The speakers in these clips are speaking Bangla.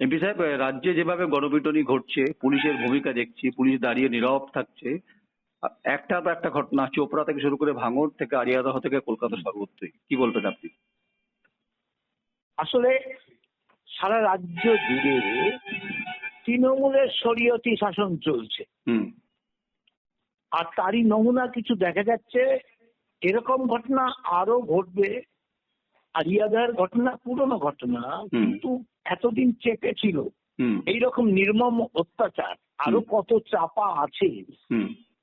এমপি সাহেব রাজ্যে যেভাবে গণপিটুনি ঘটছে পুলিশের ভূমিকা দেখছি পুলিশ দাঁড়িয়ে নীরব থাকছে একটা তো একটা ঘটনা চোপড়া থেকে শুরু করে ভাঙড় থেকে আরিয়াদহ থেকে কলকাতা সর্বত্রই কি বলবেন আপনি? আসলে সারা রাজ্য জুড়ে তৃণমূলের শরীয়তি শাসন চলছে। হুম। আর তারই নমুনা কিছু দেখা যাচ্ছে এরকম ঘটনা আরও ঘটবে আরিয়াদার ঘটনা পুরনো ঘটনা কিন্তু এতদিন চেপে ছিল। এইরকম নির্মম অত্যাচার আরও কত চাপা আছে।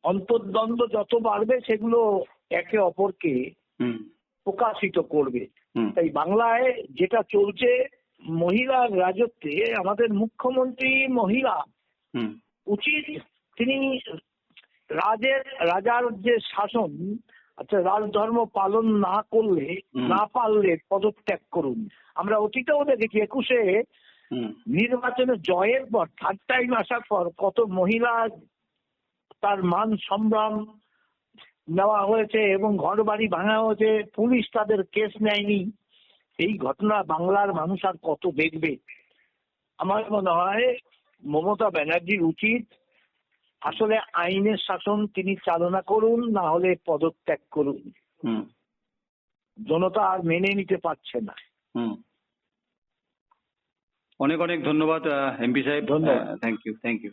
অন্তর্দ্বন্দ্ব যত বাড়বে সেগুলো একে অপরকে প্রকাশিত করবে। তাই বাংলায় যেটা চলছে মহিলার রাজত্বে আমাদের মুখ্যমন্ত্রী মহিলা উচিত তিনি রাজের রাজার যে শাসন আচ্ছা রাজধর্ম পালন না করলে না পারলে পদত্যাগ করুন। আমরা অতীতেও দেখেছি একুশে নির্বাচনে জয়ের পর থার্ড টাইম আসার পর কত মহিলা তার মান সম্ভ্রম নেওয়া হয়েছে এবং ঘর বাড়ি ভাঙা হয়েছে পুলিশ তাদের কেস নেয়নি। এই ঘটনা বাংলার মানুষ আর কত দেখবে? আমার মনে হয় মমতা ব্যানার্জির উচিত আসলে আইনের শাসন তিনি চালনা করুন না হলে পদত্যাগ করুন। হুম। জনতা আর মেনে নিতে পারছে না। হুম। অনেক অনেক ধন্যবাদ এমপি সাহেব। ধন্যবাদ। Thank you thank you